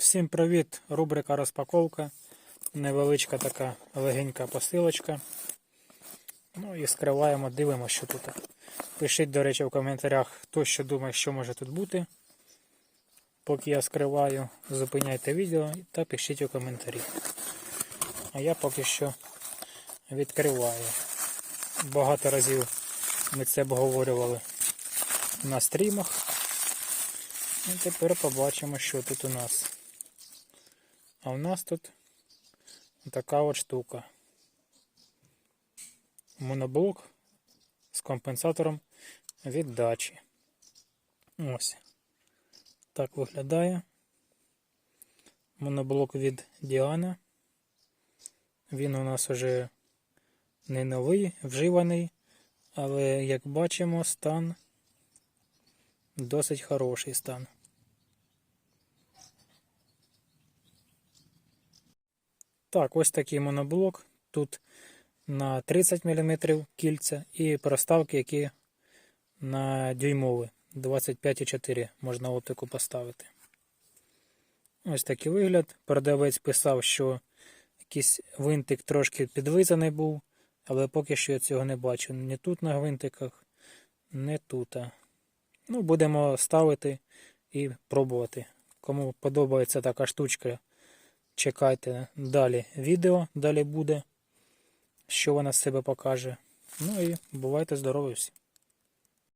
Всім привіт! Рубрика розпаковка. Невеличка така легенька посилочка. Ну і скриваємо, дивимося, що тут. Пишіть, до речі, в коментарях, хто що думає, що може тут бути. Поки я скриваю, зупиняйте відео та пишіть у коментарі. А я поки що відкриваю. Багато разів ми це обговорювали на стрімах. І тепер побачимо, що тут у нас. А у нас тут така от штука. Моноблок з компенсатором віддачі. Ось. Так виглядає. Моноблок від Діана. Він у нас уже не новий, вживаний, але як бачимо, стан досить хороший стан. Так, ось такий моноблок. Тут на 30 мм кільця і проставки, які на дюймові 25,4 можна оптику поставити. Ось такий вигляд. Продавець писав, що якийсь винтик трошки підвизаний був, але поки що я цього не бачу. Ні тут на гвинтиках, не тут. Ну, будемо ставити і пробувати. Кому подобається така штучка, чекайте далі відео, далі буде, що вона з себе покаже. Ну і бувайте здорові всі.